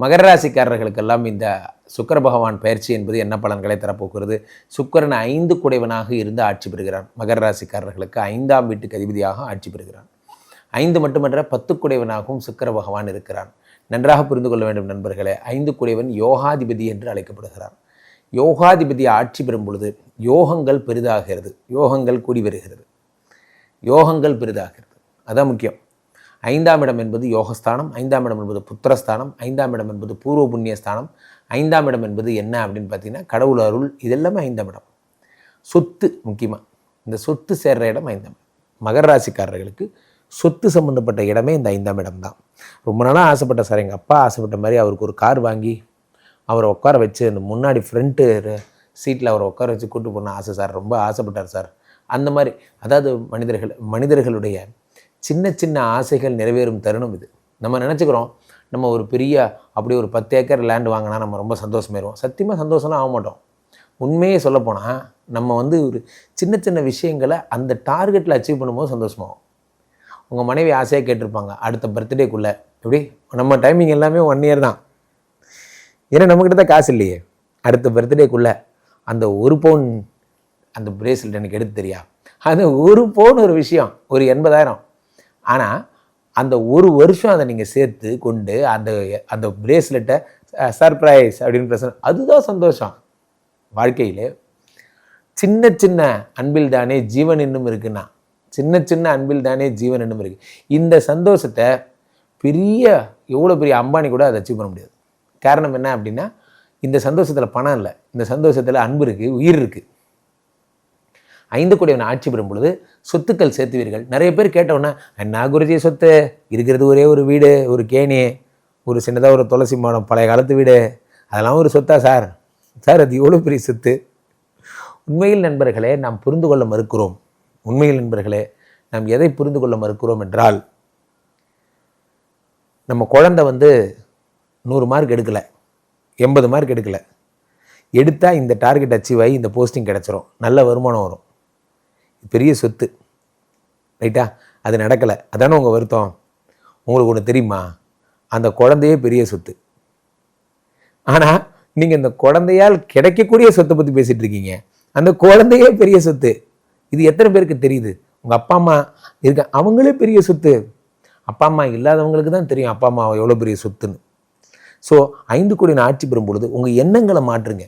மகர ராசிக்காரர்களுக்கெல்லாம் இந்த சுக்கர பகவான் பயிற்சி என்பது என்ன பலன்களை தரப்போகிறது? சுக்கரன் ஐந்து குடைவனாக இருந்து ஆட்சி பெறுகிறான். மகர ராசிக்காரர்களுக்கு ஐந்தாம் வீட்டுக்கு அதிபதியாக ஆட்சி பெறுகிறான். ஐந்து மட்டுமன்ற பத்து குடைவனாகவும் சுக்கர பகவான் இருக்கிறான். நன்றாக புரிந்து கொள்ள வேண்டும் நண்பர்களே ஐந்து குடைவன் யோகாதிபதி என்று அழைக்கப்படுகிறான். யோகாதிபதி ஆட்சி பெறும் பொழுது யோகங்கள் பெரிதாகிறது. யோகங்கள் கூடி வருகிறது. யோகங்கள் பெரிதாகிறது. அதான் முக்கியம். ஐந்தாம் இடம் என்பது யோகஸ்தானம் ஐந்தாம் இடம் என்பது புத்திரஸ்தானம் ஐந்தாம் இடம் என்பது பூர்வ புண்ணியஸ்தானம் ஐந்தாம் இடம் என்பது என்ன அப்படின்னு பார்த்தீங்கன்னா கடவுள் அருள் இதெல்லாமே ஐந்தாம் இடம். சொத்து முக்கியமாக இந்த சொத்து சேர்ற இடம் ஐந்தாம் இடம். மகர ராசிக்காரர்களுக்கு சொத்து சம்மந்தப்பட்ட இடமே இந்த ஐந்தாம் இடம் தான். ரொம்ப நாளாக ஆசைப்பட்ட சார் எங்கள் அப்பா ஆசைப்பட்ட மாதிரி அவருக்கு ஒரு கார் வாங்கி அவரை உட்கார வச்சு அந்த முன்னாடி ஃப்ரண்ட்டு சீட்டில் அவரை உட்கார வச்சு கூட்டு போன ஆசை சார். ரொம்ப ஆசைப்பட்டார் சார். அந்த மாதிரி அதாவது மனிதர்கள் மனிதர்களுடைய சின்ன சின்ன ஆசைகள் நிறைவேறும் தருணம் இது. நம்ம நினச்சிக்கிறோம் நம்ம ஒரு பெரிய அப்படி ஒரு பத்து ஏக்கர் லேண்டு வாங்கினா நம்ம ரொம்ப சந்தோஷமாயிருவோம் சத்தியமாக சந்தோஷம்லாம் ஆக மாட்டோம். உண்மையே சொல்லப்போனால் நம்ம வந்து ஒரு சின்ன சின்ன விஷயங்களை அந்த டார்கெட்டில் அச்சீவ் பண்ணும்போது சந்தோஷமாகும். உங்கள் மனைவி ஆசையாக கேட்டிருப்பாங்க அடுத்த பர்த்டேக்குள்ளே எப்படி? நம்ம டைமிங் எல்லாமே ஒன் இயர் தான். ஏன்னா நம்மக்கிட்ட தான் காசு இல்லையே. அடுத்த பர்த்டேக்குள்ளே அந்த ஒரு பவுன் அந்த பிரேஸ்லெட் எனக்கு எடுத்து தெரியா? அந்த ஒரு பவுன் ஒரு விஷயம். ஒரு எண்பதாயிரம். ஆனால் அந்த ஒரு வருஷம் அதை நீங்கள் சேர்த்து கொண்டு அந்த அந்த பிரேஸ்லெட்டை சர்ப்ரைஸ் அப்படின்னு பேச அதுதான் சந்தோஷம். வாழ்க்கையிலே சின்ன சின்ன அன்பில் தானே ஜீவன் இன்னும் இருக்குன்னா சின்ன சின்ன அன்பில் தானே ஜீவன் இன்னும் இருக்குது இந்த சந்தோஷத்தை பெரிய எவ்வளோ பெரிய அம்பானி கூட அதை அச்சீவ் பண்ண முடியாது. காரணம் என்ன அப்படின்னா இந்த சந்தோஷத்தில் பணம் இல்லை. இந்த சந்தோஷத்தில் அன்பு இருக்குது உயிர் இருக்குது ஐந்து கோடியவன் ஆட்சி பெறும் பொழுது சொத்துக்கள் சேர்த்துவீர்கள் நிறைய பேர் கேட்டவுடனே என்ன குருஜி சொத்து இருக்கிறது ஒரே ஒரு வீடு ஒரு கேணி ஒரு சின்னதாக ஒரு துளசி மாடம் பழைய காலத்து வீடு அதெல்லாம் ஒரு சொத்தா சார்? சார் அது எவ்வளோ பெரிய சொத்து? உண்மையில் நண்பர்களே நாம் புரிந்து கொள்ள மறுக்கிறோம். உண்மையில் நண்பர்களே நாம் எதை புரிந்து கொள்ள மறுக்கிறோம் என்றால் நம்ம குழந்தை வந்து நூறு மார்க் எடுக்கலை எண்பது மார்க் எடுக்கலை. எடுத்தால் இந்த டார்கெட் அச்சீவ் ஆகி இந்த போஸ்டிங் கிடச்சிரும். நல்ல வருமானம் வரும். பெரிய சொத்து. ரைட்டா? அது நடக்கலை. அதானே உங்கள் வருத்தம்? உங்களுக்கு ஒன்று தெரியுமா? அந்த குழந்தையே பெரிய சொத்து. ஆனால் நீங்கள் இந்த குழந்தையால் கிடைக்கக்கூடிய சொத்தை பற்றி பேசிகிட்டு இருக்கீங்க. அந்த குழந்தையே பெரிய சொத்து. இது எத்தனை பேருக்கு தெரியுது? உங்கள் அப்பா அம்மா இருக்க அவங்களே பெரிய சொத்து. அப்பா அம்மா இல்லாதவங்களுக்கு தான் தெரியும் அப்பா அம்மா எவ்வளோ பெரிய சொத்துன்னு. ஸோ ஐந்து கோடி ஆட்சி பெறும் பொழுது உங்கள் எண்ணங்களை மாற்றுங்க.